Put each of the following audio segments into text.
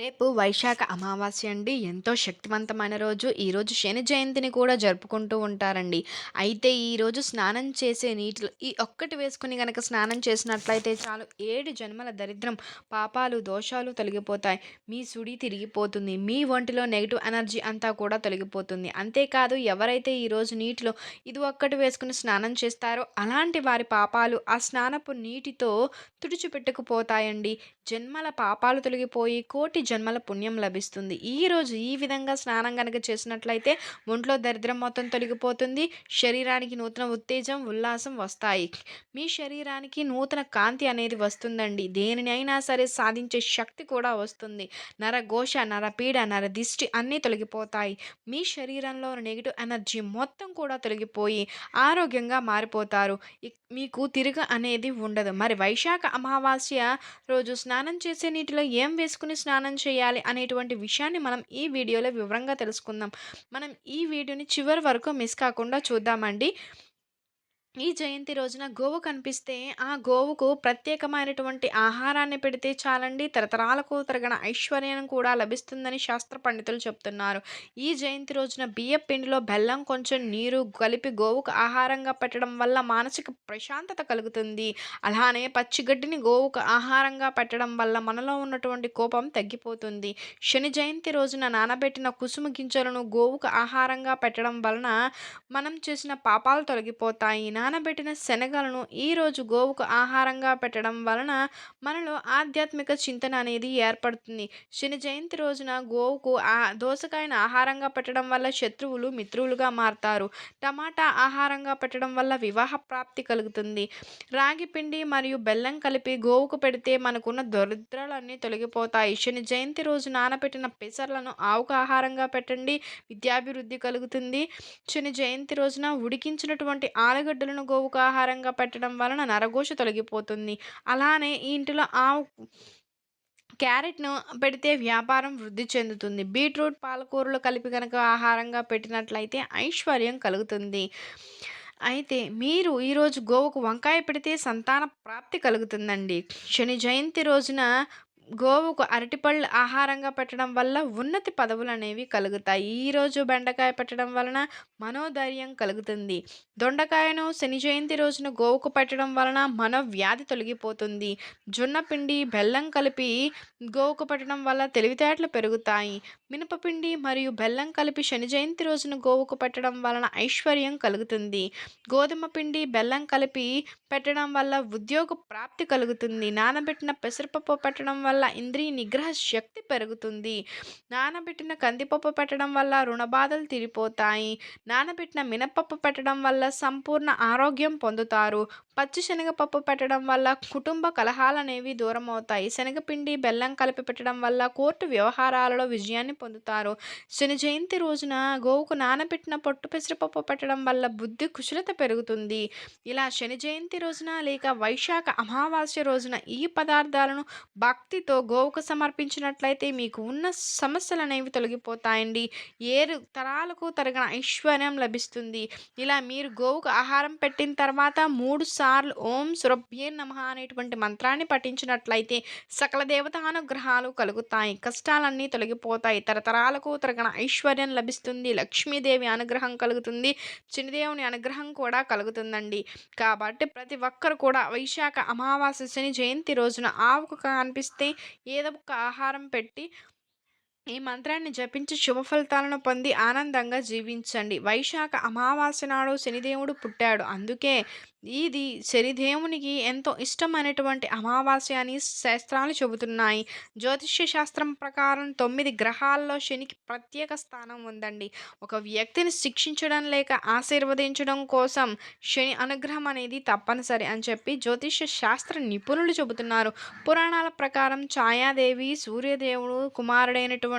రేపు వైశాఖ అమావాస్య అండి. ఎంతో శక్తివంతమైన రోజు. ఈరోజు శని జయంతిని కూడా జరుపుకుంటూ ఉంటారండి. అయితే ఈరోజు స్నానం చేసే నీటిలో ఈ ఒక్కటి వేసుకొని కనుక స్నానం చేసినట్లయితే చాలు ఏడు జన్మల దరిద్రం, పాపాలు, దోషాలు తొలగిపోతాయి. మీ సుడి తిరిగిపోతుంది. మీ ఒంటిలో నెగిటివ్ ఎనర్జీ అంతా కూడా తొలగిపోతుంది. అంతేకాదు ఎవరైతే ఈరోజు నీటిలో ఇది ఒక్కటి వేసుకుని స్నానం చేస్తారో అలాంటి వారి పాపాలు ఆ స్నానపు నీటితో తుడిచిపెట్టుకుపోతాయండి. జన్మల పాపాలు తొలగిపోయి కోటి జన్మల పుణ్యం లభిస్తుంది. ఈరోజు ఈ విధంగా స్నానం కనుక చేసినట్లయితే ఒంట్లో దరిద్రం మొత్తం తొలగిపోతుంది. శరీరానికి నూతన ఉత్తేజం, ఉల్లాసం వస్తాయి. మీ శరీరానికి నూతన కాంతి అనేది వస్తుందండి. దేనినైనా సరే సాధించే శక్తి కూడా వస్తుంది. నరఘోష, నరపీడ, నర దిష్టి అన్నీ తొలగిపోతాయి. మీ శరీరంలో నెగిటివ్ ఎనర్జీ మొత్తం కూడా తొలగిపోయి ఆరోగ్యంగా మారిపోతారు. మీకు తిరుగు అనేది ఉండదు. మరి వైశాఖ అమావాస్య రోజు స్నానం చేసే నీటిలో ఏం వేసుకుని స్నానం చేయాలి అనేటువంటి విషయాన్ని మనం ఈ వీడియోలో వివరంగా తెలుసుకుందాం. మనం ఈ వీడియోని చివరి వరకు మిస్ కాకుండా చూద్దామండి. ఈ జయంతి రోజున గోవు కనిపిస్తే ఆ గోవుకు ప్రత్యేకమైనటువంటి ఆహారాన్ని పెడితే చాలండి తరతరాలకు తరగన ఐశ్వర్యం కూడా లభిస్తుందని శాస్త్ర పండితులు చెప్తున్నారు. ఈ జయంతి రోజున బియ్యం పిండిలో బెల్లం కొంచెం నీరు కలిపి గోవుకు ఆహారంగా పెట్టడం వల్ల మానసిక ప్రశాంతత కలుగుతుంది. అలానే పచ్చిగడ్డిని గోవుకు ఆహారంగా పెట్టడం వల్ల మనలో ఉన్నటువంటి కోపం తగ్గిపోతుంది. శని జయంతి రోజున నానబెట్టిన కుసుమ గింజలను గోవుకు ఆహారంగా పెట్టడం వలన మనం చేసిన పాపాలు తొలగిపోతాయి. నానబెట్టిన శనగలను ఈరోజు గోవుకు ఆహారంగా పెట్టడం వలన మనలో ఆధ్యాత్మిక చింతన అనేది ఏర్పడుతుంది. శని జయంతి రోజున గోవుకు ఆ దోసకాయను ఆహారంగా పెట్టడం వల్ల శత్రువులు మిత్రులుగా మారతారు. టమాటా ఆహారంగా పెట్టడం వల్ల వివాహ ప్రాప్తి కలుగుతుంది. రాగి పిండి మరియు బెల్లం కలిపి గోవుకు పెడితే మనకున్న దరిద్రాలన్నీ తొలగిపోతాయి. శని జయంతి రోజు నానబెట్టిన పెసర్లను ఆవుకు ఆహారంగా పెట్టండి. విద్యాభివృద్ధి కలుగుతుంది. శని జయంతి రోజున ఉడికించినటువంటి ఆలుగడ్డలను గోవుకు ఆహారంగా పెట్టడం వలన నరఘోష తొలగిపోతుంది. అలానే ఈ ఇంటిలో ఆవు క్యారెట్‌ను పెడితే వ్యాపారం వృద్ధి చెందుతుంది. బీట్రూట్, పాలకూరలు కలిపి కనుక ఆహారంగా పెట్టినట్లయితే ఐశ్వర్యం కలుగుతుంది. అయితే మీరు ఈరోజు గోవుకు వంకాయ పెడితే సంతాన ప్రాప్తి కలుగుతుందండి. శని జయంతి రోజున గోవుకు అరటిపళ్ళు ఆహారంగా పెట్టడం వల్ల ఉన్నతి పదవులనేవి కలుగుతాయి. ఈరోజు బెండకాయ పెట్టడం వలన మనోధైర్యం కలుగుతుంది. దొండకాయను శని జయంతి రోజున గోవుకు పెట్టడం వలన మనోవ్యాధి తొలగిపోతుంది. జొన్న పిండి, బెల్లం కలిపి గోవుకు పెట్టడం వల్ల తెలివితేటలు పెరుగుతాయి. మినపపిండి మరియు బెల్లం కలిపి శని జయంతి రోజున గోవుకు పెట్టడం వలన ఐశ్వర్యం కలుగుతుంది. గోధుమ పిండి, బెల్లం కలిపి పెట్టడం వల్ల ఉద్యోగ ప్రాప్తి కలుగుతుంది. నానబెట్టిన పెసరపప్పు పెట్టడం వల్ల ఇంద్రియ నిగ్రహ శక్తి పెరుగుతుంది. నానబెట్టిన కందిపప్పు పెట్టడం వల్ల రుణబాధలు తీరిపోతాయి. నానబెట్టిన మినపప్పు పెట్టడం వల్ల సంపూర్ణ ఆరోగ్యం పొందుతారు. పచ్చి శనగపప్పు పెట్టడం వల్ల కుటుంబ కలహాలు అనేవి దూరం అవుతాయి శనగపిండి, బెల్లం కలిపి పెట్టడం వల్ల కోర్టు వ్యవహారాలలో విజయాన్ని పొందుతారు. శని జయంతి రోజున గోవుకు నానబెట్టిన పొట్టు పెసరపప్పు పెట్టడం వల్ల బుద్ధి కుశలత పెరుగుతుంది. ఇలా శని జయంతి రోజున లేక వైశాఖ అమావాస్య రోజున ఈ పదార్థాలను భక్తి భక్తితో గోవుకు సమర్పించినట్లయితే మీకు ఉన్న సమస్యలు అనేవి తొలగిపోతాయండి. ఏరు తరాలకు తరగిన ఐశ్వర్యం లభిస్తుంది. ఇలా మీరు గోవుకు ఆహారం పెట్టిన తర్వాత మూడు సార్లు ఓం సురభ్యే నమః అనేటువంటి మంత్రాన్ని పఠించినట్లయితే సకల దేవత అనుగ్రహాలు కలుగుతాయి. కష్టాలన్నీ తొలగిపోతాయి. తరతరాలకు తరగన ఐశ్వర్యం లభిస్తుంది. లక్ష్మీదేవి అనుగ్రహం కలుగుతుంది. చిన్నదేవుని అనుగ్రహం కూడా కలుగుతుందండి. కాబట్టి ప్రతి ఒక్కరు కూడా వైశాఖ అమావాస్య శని జయంతి రోజున ఆవుకు కనిపిస్తే ఏదో ఒక ఆహారం పెట్టి ఈ మంత్రాన్ని జపించి శుభ ఫలితాలను పొంది ఆనందంగా జీవించండి. వైశాఖ అమావాస్య నాడు శనిదేవుడు పుట్టాడు. అందుకే ఇది శనిదేవునికి ఎంతో ఇష్టమైనటువంటి అమావాస్య అని శాస్త్రాలు చెబుతున్నాయి. జ్యోతిష్య శాస్త్రం ప్రకారం తొమ్మిది గ్రహాల్లో శనికి ప్రత్యేక స్థానం ఉందండి. ఒక వ్యక్తిని శిక్షించడం లేక ఆశీర్వదించడం కోసం శని అనుగ్రహం అనేది తప్పనిసరి అని చెప్పి జ్యోతిష్య శాస్త్ర నిపుణులు చెబుతున్నారు. పురాణాల ప్రకారం ఛాయాదేవి సూర్యదేవుడు కుమారుడైనటువంటి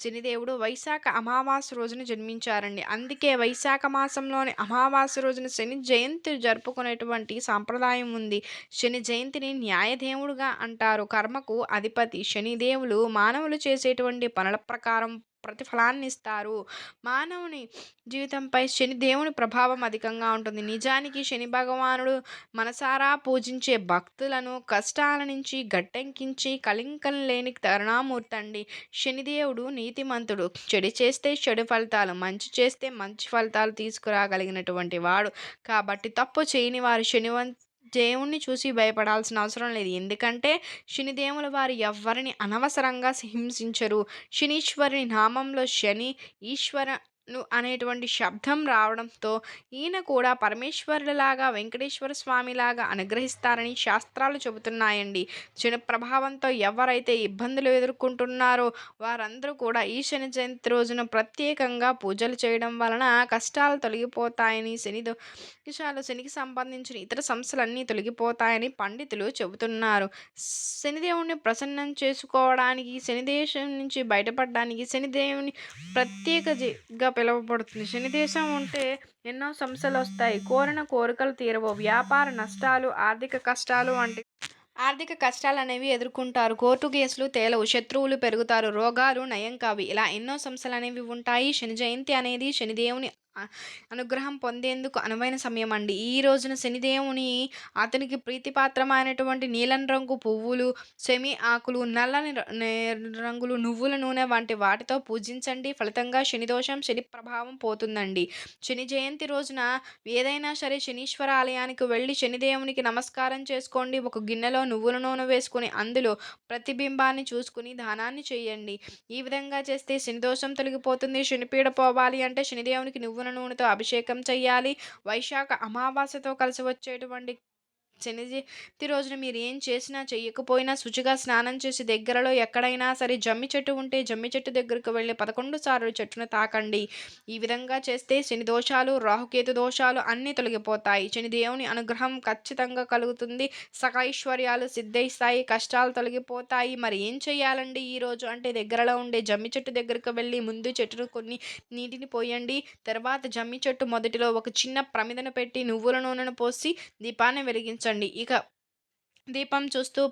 శనిదేవుడు వైశాఖ అమావాస్య రోజున జన్మించారండి. అందుకే వైశాఖ మాసంలోని అమావాస్య రోజున శని జయంతి జరుపుకునేటువంటి సాంప్రదాయం ఉంది. శని జయంతిని న్యాయదేవుడుగా అంటారు. కర్మకు అధిపతి శనిదేవులు మానవులు చేసేటువంటి పనుల ప్రకారం ప్రతిఫలాన్ని ఇస్తారు మానవుని జీవితంపై శని దేవుని ప్రభావం అధికంగా ఉంటుంది. నిజానికి శని భగవానుడు మనసారా పూజించే భక్తులను కష్టాల నుంచి గట్టెంకించి కళంకం లేని కరుణామూర్తండి. శనిదేవుడు నీతిమంతుడు. చెడు చేస్తే చెడు ఫలితాలు, మంచి చేస్తే మంచి ఫలితాలు తీసుకురాగలిగినటువంటి వాడు. కాబట్టి తప్పు చేయని వారు శనివం దేవుణ్ణి చూసి భయపడాల్సిన అవసరం లేదు. ఎందుకంటే శనిదేవుల వారు ఎవ్వరిని అనవసరంగా హింసించరు. శనీశ్వరుని నామంలో శని, ఈశ్వర అనేటువంటి శబ్దం రావడంతో ఈయన కూడా పరమేశ్వరుడిలాగా వెంకటేశ్వర స్వామిలాగా అనుగ్రహిస్తారని శాస్త్రాలు చెబుతున్నాయండి. శని ప్రభావంతో ఎవరైతే ఇబ్బందులు ఎదుర్కొంటున్నారో వారందరూ కూడా ఈ శని జయంతి రోజున ప్రత్యేకంగా పూజలు చేయడం వలన కష్టాలు తొలగిపోతాయని శని దోషాలు శనికి సంబంధించిన ఇతర సమస్యలన్నీ తొలగిపోతాయని పండితులు చెబుతున్నారు. శనిదేవుణ్ణి ప్రసన్నం చేసుకోవడానికి శనిదేశం నుంచి బయటపడడానికి శనిదేవుని ప్రత్యేక పిలువబడుతుంది. శనిదేశం ఉంటే ఎన్నో సమస్యలు వస్తాయి. కోరిన కోరికలు తీరవు. వ్యాపార నష్టాలు, ఆర్థిక కష్టాలు వంటి ఆర్థిక కష్టాలు అనేవి ఎదుర్కొంటారు. కోర్టు కేసులు తేలవు. శత్రువులు పెరుగుతారు. రోగాలు నయం కావు. ఇలా ఎన్నో సమస్యలు అనేవి ఉంటాయి. శని జయంతి అనేది శనిదేవుని అ అనుగ్రహం పొందేందుకు అనువైన సమయం అండి. ఈ రోజున శనిదేవుని అతనికి ప్రీతిపాత్రమైనటువంటి నీలం రంగు పువ్వులు, సెమి ఆకులు, నల్లని రంగులు నువ్వుల నూనె వంటి వాటితో పూజించండి. ఫలితంగా శనిదోషం శని ప్రభావం పోతుందండి. శని జయంతి రోజున ఏదైనా సరే శనీశ్వర ఆలయానికి వెళ్ళి శనిదేవునికి నమస్కారం చేసుకోండి. ఒక గిన్నెలో నువ్వుల నూనె వేసుకొని అందులో ప్రతిబింబాన్ని చూసుకుని దానాన్ని చేయండి. ఈ విధంగా చేస్తే శనిదోషం తొలగిపోతుంది. శనిపీడ పోవాలి అంటే శనిదేవునికి నువ్వు నూనెతో అభిషేకం చేయాలి. వైశాఖ అమావాస్యతో కలిసి వచ్చేటువంటి శని జయంతి రోజున మీరు ఏం చేసినా చెయ్యకపోయినా శుచిగా స్నానం చేసి దగ్గరలో ఎక్కడైనా సరే జమ్మి చెట్టు ఉంటే జమ్మి చెట్టు దగ్గరకు వెళ్ళి పదకొండు సార్లు చెట్టును తాకండి. ఈ విధంగా చేస్తే శని దోషాలు, రాహుకేతు దోషాలు అన్నీ తొలగిపోతాయి. శని దేవుని అనుగ్రహం ఖచ్చితంగా కలుగుతుంది. సకైశ్వర్యాలు సిద్ధిస్తాయి. కష్టాలు తొలగిపోతాయి. మరి ఏం చేయాలండి ఈరోజు అంటే దగ్గరలో ఉండే జమ్మి చెట్టు దగ్గరకు వెళ్ళి ముందు చెట్టును కొన్ని నీటిని పోయండి. తర్వాత జమ్మి చెట్టు మొదటిలో ఒక చిన్న ప్రమిదను పెట్టి నువ్వుల నూనెను పోసి దీపాన్ని వెలిగించండి. ఇక దీపం చూస్తూ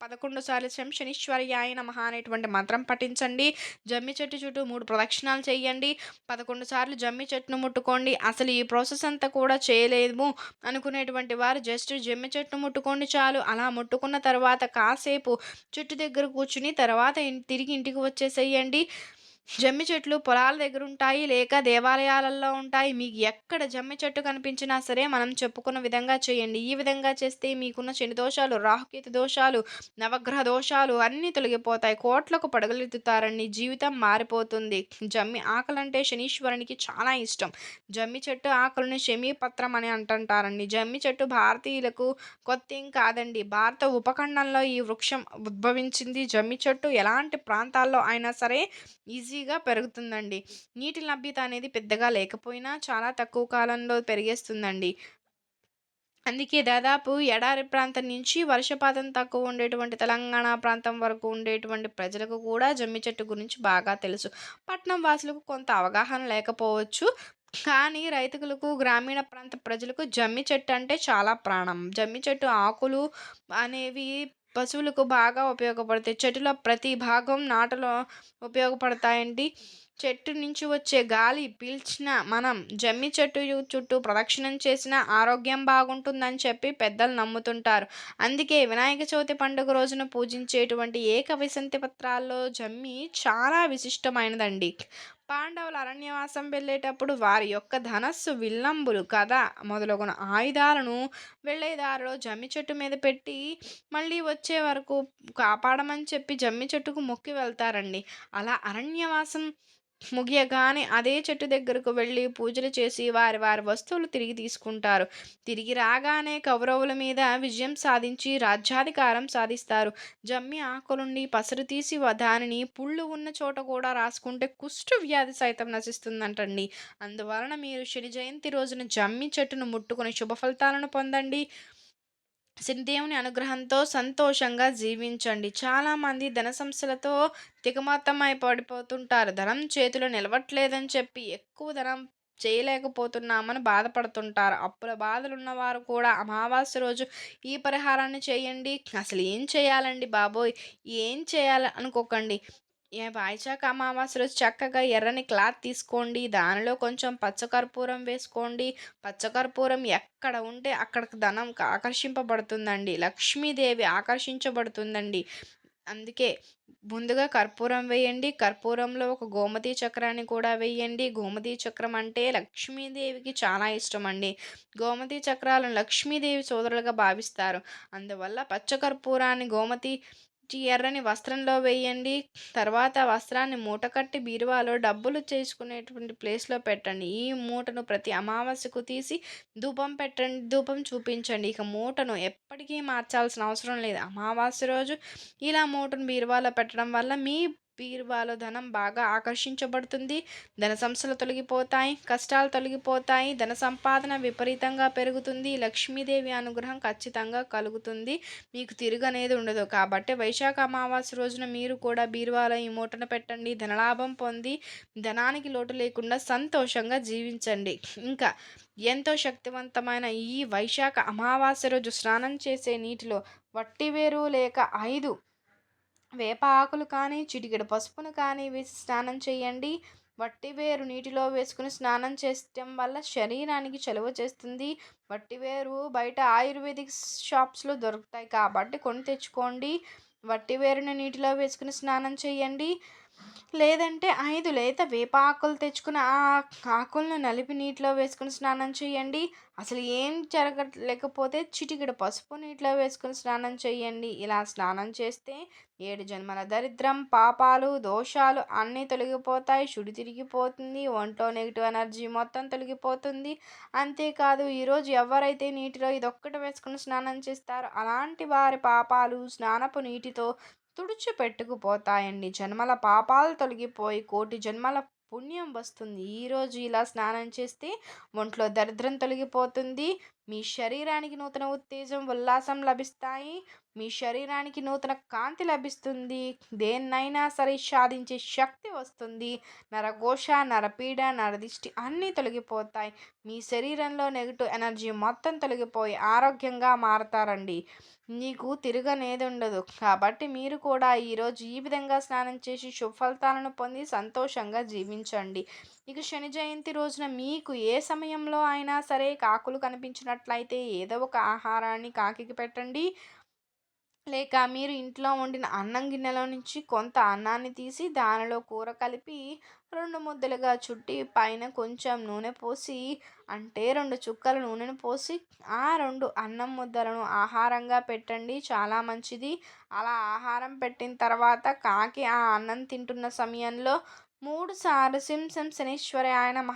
పదకొండు సార్లు శం శనీశ్వర్యాయ నమః అనేటువంటి మంత్రం పఠించండి. జమ్మి చెట్టు చుట్టూ మూడు ప్రదక్షిణాలు చేయండి. పదకొండు సార్లు జమ్మి చెట్టును ముట్టుకోండి. అసలు ఈ ప్రాసెస్ అంతా కూడా చేయలేము అనుకునేటువంటి వారు జస్ట్ జమ్మి చెట్టును ముట్టుకోండి చాలు. అలా ముట్టుకున్న తర్వాత కాసేపు చెట్టు దగ్గర కూర్చుని తర్వాత తిరిగి ఇంటికి వచ్చేసేయండి. జమ్మి చెట్లు పొలాల దగ్గర ఉంటాయి. లేక దేవాలయాలలో ఉంటాయి. మీకు ఎక్కడ జమ్మి చెట్టు కనిపించినా సరే మనం చెప్పుకున్న విధంగా చేయండి. ఈ విధంగా చేస్తే మీకున్న శని దోషాలు, రాహుకేతు దోషాలు, నవగ్రహ దోషాలు అన్నీ తొలగిపోతాయి. కోట్లకు పడగలెత్తుతారండి. జీవితం మారిపోతుంది. జమ్మి ఆకలంటే శనీశ్వరునికి చాలా ఇష్టం. జమ్మి చెట్టు ఆకులను శమీపత్రం అని అంటుంటారండి. జమ్మి చెట్టు భారతీయులకు కొత్తేం కాదండి. భారత ఉపఖండంలో ఈ వృక్షం ఉద్భవించింది. జమ్మి చెట్టు ఎలాంటి ప్రాంతాల్లో అయినా సరే ఈజీ ఈజీగా పెరుగుతుందండి. నీటి లభ్యత అనేది పెద్దగా లేకపోయినా చాలా తక్కువ కాలంలో పెరిగేస్తుందండి. అందుకే దాదాపు ఎడారి ప్రాంతం నుంచి వర్షపాతం తక్కువ ఉండేటువంటి తెలంగాణ ప్రాంతం వరకు ఉండేటువంటి ప్రజలకు కూడా జమ్మి చెట్టు గురించి బాగా తెలుసు. పట్నం వాసులకు కొంత అవగాహన లేకపోవచ్చు. కానీ రైతులకు, గ్రామీణ ప్రాంత ప్రజలకు జమ్మి చెట్టు అంటే చాలా ప్రాణం. జమ్మి చెట్టు ఆకులు అనేవి పశువులకు బాగా ఉపయోగపడతాయి. చెట్టులో ప్రతి భాగం నాటలో ఉపయోగపడతాయండి. చెట్టు నుంచి వచ్చే గాలి పీల్చిన మనం జమ్మి చెట్టు చుట్టూ ప్రదక్షిణం చేసిన ఆరోగ్యం బాగుంటుందని చెప్పి పెద్దలు నమ్ముతుంటారు. అందుకే వినాయక చవితి పండుగ రోజున పూజించేటువంటి ఏక విసంతి పత్రాల్లో జమ్మి చాలా విశిష్టమైనదండి. పాండవులు అరణ్యవాసం వెళ్ళేటప్పుడు వారి యొక్క ధనస్సు, విల్లంబులు, కథ మొదలగున ఆయుధాలను వెళ్ళే దారిలో జమ్మి చెట్టు మీద పెట్టి మళ్ళీ వచ్చే వరకు కాపాడమని చెప్పి జమ్మి చెట్టుకు మొక్కి వెళ్తారండి. అలా అరణ్యవాసం ముగియగానే అదే చెట్టు దగ్గరకు వెళ్ళి పూజలు చేసి వారి వారి వస్తువులు తిరిగి తీసుకుంటారు. తిరిగి రాగానే కౌరవుల మీద విజయం సాధించి రాజ్యాధికారం సాధిస్తారు. జమ్మి ఆకులుండి పసరు తీసి దానిని పుళ్ళు ఉన్న చోట కూడా రాసుకుంటే కుష్టు వ్యాధి సైతం నశిస్తుందంటండి. అందువలన మీరు శని జయంతి రోజున జమ్మి చెట్టును ముట్టుకుని శుభ ఫలితాలను పొందండి. దేవుని అనుగ్రహంతో సంతోషంగా జీవించండి. చాలామంది ధన సమస్యలతో తికమకమై పడిపోతుంటారు. ధనం చేతిలో నిలవట్లేదని చెప్పి ఎక్కువ ధనం చేయలేకపోతున్నామని బాధపడుతుంటారు. అప్పుల బాధలున్నవారు కూడా అమావాస్య రోజు ఈ పరిహారాన్ని చేయండి. అసలు ఏం చేయాలండి బాబోయ్! ఏం చేయాలి అనుకోకండి. ఏ వైశాఖ అమావాస్య రోజు చక్కగా ఎర్రని క్లాత్ తీసుకోండి. దానిలో కొంచెం పచ్చకర్పూరం వేసుకోండి. పచ్చకర్పూరం ఎక్కడ ఉంటే అక్కడికి ధనం ఆకర్షింపబడుతుందండి. లక్ష్మీదేవి ఆకర్షించబడుతుందండి. అందుకే ముందుగా కర్పూరం వేయండి. కర్పూరంలో ఒక గోమతి చక్రాన్ని కూడా వేయండి. గోమతి చక్రం అంటే లక్ష్మీదేవికి చాలా ఇష్టం అండి గోమతి చక్రాలను లక్ష్మీదేవి సోదరులుగా భావిస్తారు. అందువల్ల పచ్చకర్పూరాన్ని గోమతి ఎర్రని వస్త్రంలో వేయండి. తర్వాత వస్త్రాన్ని మూటకట్టి బీరువాలో డబ్బులు చేసుకునేటువంటి ప్లేస్‌లో పెట్టండి. ఈ మూటను ప్రతి అమావాస్యకు తీసి ధూపం పెట్టండి. ధూపం చూపించండి. ఇక మూటను ఎప్పటికీ మార్చాల్సిన అవసరం లేదు. అమావాస్య రోజు ఇలా మూటను బీరువాలో పెట్టడం వల్ల మీ బీరువాలో ధనం బాగా ఆకర్షించబడుతుంది. ధన సమస్యలు తొలగిపోతాయి. కష్టాలు తొలగిపోతాయి. ధన సంపాదన విపరీతంగా పెరుగుతుంది. లక్ష్మీదేవి అనుగ్రహం ఖచ్చితంగా కలుగుతుంది. మీకు తిరుగనేది ఉండదు. కాబట్టి వైశాఖ అమావాస్య రోజున మీరు కూడా బీరువాలో ఈ మూటను పెట్టండి. ధనలాభం పొంది ధనానికి లోటు లేకుండా సంతోషంగా జీవించండి. ఇంకా ఎంతో శక్తివంతమైన ఈ వైశాఖ అమావాస్య రోజు స్నానం చేసే నీటిలో వట్టివేరు లేక ఐదు వేప ఆకులు కానీ చిటికెడు పసుపును కానీ వేసి స్నానం చేయండి. వట్టివేరు నీటిలో వేసుకుని స్నానం చేయడం వల్ల శరీరానికి చలువ చేస్తుంది. వట్టివేరు బయట ఆయుర్వేదిక్ షాప్స్‌లో దొరుకుతాయి కాబట్టి కొని తెచ్చుకోండి. వట్టివేరుని నీటిలో వేసుకుని స్నానం చేయండి. లేదంటే ఐదు లేత వేపాకులు తెచ్చుకుని ఆ ఆకులను నలిపి నీటిలో వేసుకొని స్నానం చేయండి. అసలు ఏం జరగలేకపోతే చిటికెడు పసుపు నీటిలో వేసుకుని స్నానం చేయండి. ఇలా స్నానం చేస్తే ఏడు జన్మల దరిద్రం, పాపాలు, దోషాలు అన్నీ తొలగిపోతాయి. శుడి తిరిగిపోతుంది. ఒంట్లో నెగిటివ్ ఎనర్జీ మొత్తం తొలగిపోతుంది. అంతేకాదు ఈరోజు ఎవరైతే నీటిలో ఇదొక్కటి వేసుకుని స్నానం చేస్తారో అలాంటి వారి పాపాలు స్నానపు నీటితో తుడిచిపెట్టుకుపోతాయండి. జన్మల పాపాలు తొలగిపోయి కోటి జన్మల పుణ్యం వస్తుంది. ఈరోజు ఇలా స్నానం చేస్తే ఒంట్లో దరిద్రం తొలగిపోతుంది. మీ శరీరానికి నూతన ఉత్తేజం, ఉల్లాసం లభిస్తాయి. మీ శరీరానికి నూతన కాంతి లభిస్తుంది. దేన్నైనా సరే సాధించే శక్తి వస్తుంది. నరఘోష, నరపీడ, నరదిష్టి అన్నీ తొలగిపోతాయి. మీ శరీరంలో నెగిటివ్ ఎనర్జీ మొత్తం తొలగిపోయి ఆరోగ్యంగా మారతారండి. నీకు తిరగనేది ఉండదు. కాబట్టి మీరు కూడా ఈరోజు ఈ విధంగా స్నానం చేసి శుభఫలితాలను పొంది సంతోషంగా జీవించండి. ఇక శని జయంతి రోజున మీకు ఏ సమయంలో అయినా సరే కాకులు కనిపించినట్లయితే ఏదో ఒక ఆహారాన్ని కాకికి పెట్టండి. లేక మీరు ఇంట్లో వండిన అన్నం గిన్నెలో నుంచి కొంత అన్నాన్ని తీసి దానిలో కూర కలిపి రెండు ముద్దలుగా చుట్టి పైన కొంచెం నూనె పోసి అంటే రెండు చుక్కల నూనెను పోసి ఆ రెండు అన్నం ముద్దలను ఆహారంగా పెట్టండి. చాలా మంచిది. అలా ఆహారం పెట్టిన తర్వాత కాకి ఆ అన్నం తింటున్న సమయంలో మూడు సార్లు శం శం శనీశ్వరాయ నమ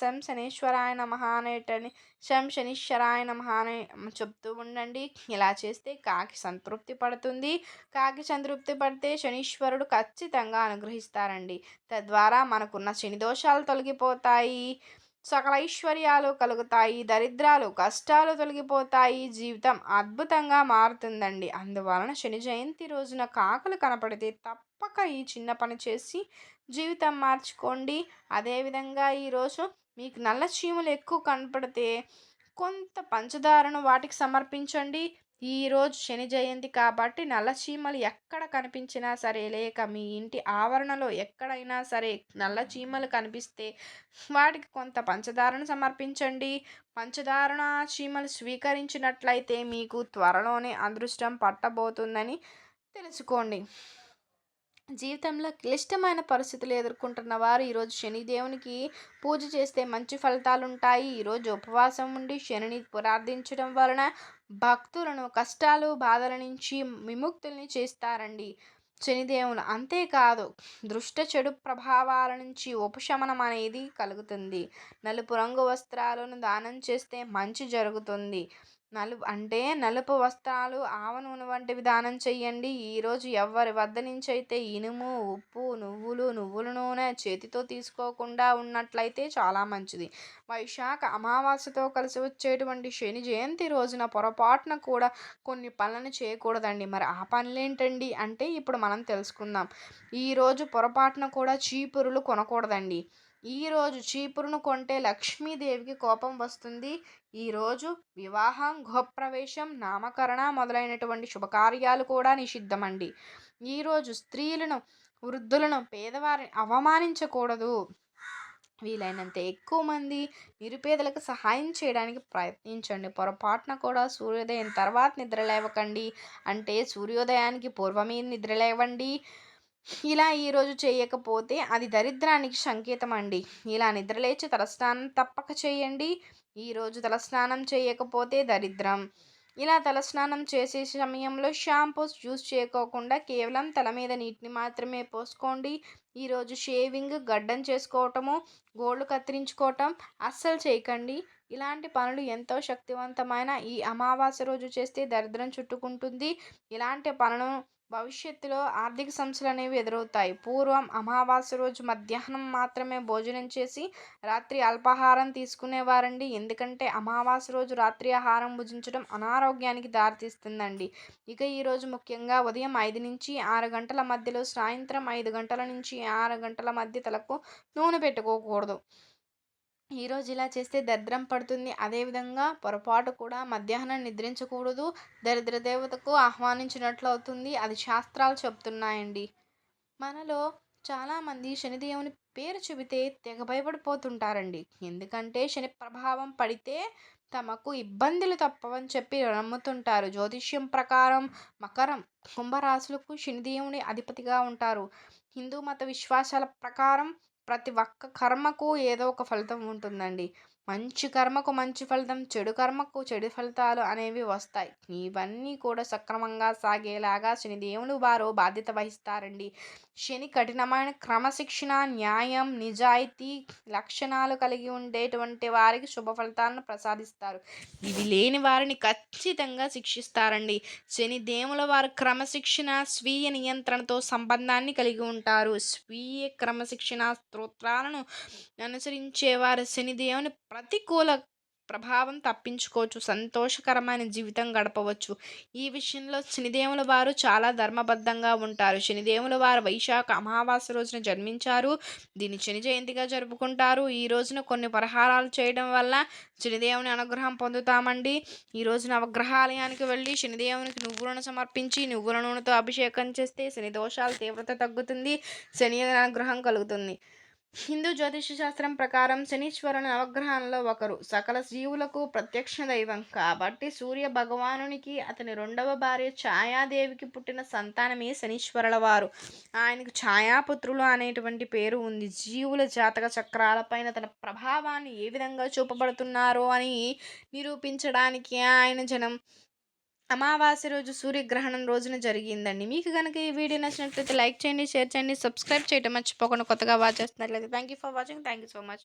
శం శనీశ్వరాయ నమ అనేటని శం శనీశ్వరాయ నమ అని చెప్తూ ఉండండి. ఇలా చేస్తే కాకి సంతృప్తి పడుతుంది. కాకి సంతృప్తి పడితే శనీశ్వరుడు ఖచ్చితంగా అనుగ్రహిస్తారండి. తద్వారా మనకున్న శని దోషాలు తొలగిపోతాయి. సకల ఐశ్వర్యాలు కలుగుతాయి. దరిద్రాలు, కష్టాలు తొలగిపోతాయి. జీవితం అద్భుతంగా మారుతుందండి. అందువలన శని జయంతి రోజున కాకులు కనపడితే తప్పక ఈ చిన్న పని చేసి జీవితం మార్చుకోండి. అదేవిధంగా ఈరోజు మీకు నల్ల చీమలు ఎక్కువ కనపడితే కొంత పంచదారను వాటికి సమర్పించండి. ఈరోజు శని జయంతి కాబట్టి నల్ల చీమలు ఎక్కడ కనిపించినా సరే లేక మీ ఇంటి ఆవరణలో ఎక్కడైనా సరే నల్ల చీమలు కనిపిస్తే వాటికి కొంత పంచదారను సమర్పించండి. పంచదారను ఆ చీమలు స్వీకరించినట్లయితే మీకు త్వరలోనే అదృష్టం పట్టబోతుందని తెలుసుకోండి. జీవితంలో క్లిష్టమైన పరిస్థితులు ఎదుర్కొంటున్న వారు ఈరోజు శనిదేవునికి పూజ చేస్తే మంచి ఫలితాలు ఉంటాయి ఈరోజు ఉపవాసం ఉండి శనిని ప్రార్థించడం వలన భక్తులను కష్టాలు, బాధల నుంచి విముక్తుల్ని చేస్తారండి శనిదేవులు. అంతేకాదు దృష్ట చెడు ప్రభావాల నుంచి ఉపశమనం అనేది కలుగుతుంది. నలుపు రంగు వస్త్రాలను దానం చేస్తే మంచి జరుగుతుంది. నలుపు అంటే నలుపు వస్త్రాలు, ఆవ నూనె వంటివి దానం చేయండి. ఈరోజు ఎవరి వద్ద నుంచి అయితే ఇనుము, ఉప్పు, నువ్వులు, నువ్వుల నూనె చేతితో తీసుకోకుండా ఉన్నట్లయితే చాలా మంచిది. వైశాఖ అమావాస్యతో కలిసి వచ్చేటువంటి శని జయంతి రోజున పొరపాటున కూడా కొన్ని పనులను చేయకూడదండి. మరి ఆ పనులేంటండి అంటే ఇప్పుడు మనం తెలుసుకుందాం. ఈరోజు పొరపాటున కూడా చీపురులు కొనకూడదండి. ఈరోజు చీపురును కొంటే లక్ష్మీదేవికి కోపం వస్తుంది. ఈరోజు వివాహం గృహప్రవేశం నామకరణ మొదలైనటువంటి శుభకార్యాలు కూడా నిషిద్ధమండి. ఈరోజు స్త్రీలను వృద్ధులను పేదవారిని అవమానించకూడదు. వీలైనంత ఎక్కువ మంది నిరుపేదలకు సహాయం చేయడానికి ప్రయత్నించండి. పొరపాటున కూడా సూర్యోదయం తర్వాత నిద్ర లేవకండి. అంటే సూర్యోదయానికి పూర్వమే నిద్ర లేవండి. ఇలా ఈరోజు చేయకపోతే అది దరిద్రానికి సంకేతం అండి ఇలా నిద్రలేచి తలస్నానం తప్పక చేయండి. ఈరోజు తలస్నానం చేయకపోతే దరిద్రం. ఇలా తలస్నానం చేసే సమయంలో షాంపూస్ యూస్ చేయకోకుండా కేవలం తల మీద నీటిని మాత్రమే పోసుకోండి. ఈరోజు షేవింగ్ గడ్డం చేసుకోవటము గోళ్ళు కత్తిరించుకోవటం అస్సలు చేయకండి. ఇలాంటి పనులు ఎంతో శక్తివంతమైన ఈ అమావాస్య రోజు చేస్తే దరిద్రం చుట్టుకుంటుంది. ఇలాంటి పనులను భవిష్యత్తులో ఆర్థిక సమస్యలు అనేవి ఎదురవుతాయి. పూర్వం అమావాస్య రోజు మధ్యాహ్నం మాత్రమే భోజనం చేసి రాత్రి అల్పాహారం తీసుకునేవారండి. ఎందుకంటే అమావాస్య రోజు రాత్రి ఆహారం భుజించడం అనారోగ్యానికి దారితీస్తుందండి. ఇక ఈరోజు ముఖ్యంగా ఉదయం ఐదు నుంచి ఆరు గంటల మధ్యలో సాయంత్రం ఐదు గంటల నుంచి ఆరు గంటల మధ్య తలకు నూనె పెట్టుకోకూడదు. ఈరోజు ఇలా చేస్తే దరిద్రం పడుతుంది. అదేవిధంగా పొరపాటు కూడా మధ్యాహ్నం నిద్రించకూడదు. దరిద్ర దేవతకు ఆహ్వానించినట్లు అవుతుంది. అది శాస్త్రాలు చెప్తున్నాయండి. మనలో చాలామంది శనిదేవుని పేరు చెబితే తెగ భయపడిపోతుంటారండి. ఎందుకంటే శని ప్రభావం పడితే తమకు ఇబ్బందులు తప్పవని చెప్పి నమ్ముతుంటారు. జ్యోతిష్యం ప్రకారం మకరం కుంభరాశులకు శనిదేవుని అధిపతిగా ఉంటారు. హిందూ మత విశ్వాసాల ప్రకారం ప్రతి ఒక్క కర్మకు ఏదో ఒక ఫలితం ఉంటుందండి. మంచి కర్మకు మంచి ఫలితం చెడు కర్మకు చెడు ఫలితాలు అనేవి వస్తాయి. ఇవన్నీ కూడా సక్రమంగా సాగేలాగా శనిదేవులు వారు బాధ్యత వహిస్తారండి. శని కఠినమైన క్రమశిక్షణ న్యాయం నిజాయితీ లక్షణాలు కలిగి ఉండేటువంటి వారికి శుభ ఫలితాలను ప్రసాదిస్తారు. ఇవి లేని వారిని ఖచ్చితంగా శిక్షిస్తారండి. శని దేవుల వారు క్రమశిక్షణ స్వీయ నియంత్రణతో సంబంధాన్ని కలిగి ఉంటారు. స్వీయ క్రమశిక్షణ స్తోత్రాలను అనుసరించేవారు శనిదేవుని ప్రతికూల ప్రభావం తప్పించుకోవచ్చు సంతోషకరమైన జీవితం గడపవచ్చు. ఈ విషయంలో శనిదేవుల వారు చాలా ధర్మబద్ధంగా ఉంటారు. శనిదేవుల వారు వైశాఖ అమావాస్య రోజున జన్మించారు. దీన్ని శని జయంతిగా జరుపుకుంటారు. ఈ రోజున కొన్ని పరిహారాలు చేయడం వల్ల శనిదేవుని అనుగ్రహం పొందుతామండి. ఈ రోజున అవగ్రహాలయానికి వెళ్ళి శనిదేవునికి నువ్వులను సమర్పించి నువ్వుల నూనెతో అభిషేకం చేస్తే శని దోషాల తీవ్రత తగ్గుతుంది శని అనుగ్రహం కలుగుతుంది. హిందూ జ్యోతిష శాస్త్రం ప్రకారం శనీశ్వరుని నవగ్రహాలలో ఒకరు. సకల జీవులకు ప్రత్యక్ష దైవం. కాబట్టి సూర్య భగవానునికి అతని రెండవ భార్య ఛాయాదేవికి పుట్టిన సంతానమే శనీశ్వరుల వారు. ఆయనకు ఛాయాపుత్రులు అనేటువంటి పేరు ఉంది. జీవుల జాతక చక్రాలపైన తన ప్రభావాన్ని ఏ విధంగా చూపబడుతున్నారో అని నిరూపించడానికి ఆయన జనం అమావాస్య రోజు సూర్యగ్రహణం రోజున జరిగిందండి. మీకు కనుక ఈ వీడియో నచ్చినట్లయితే లైక్ చేయండి షేర్ చేయండి సబ్స్క్రైబ్ చేయడం మర్చిపోకుండా కొత్తగా వాచ్ చేస్తున్నట్లయితే thank you for watching thank you so much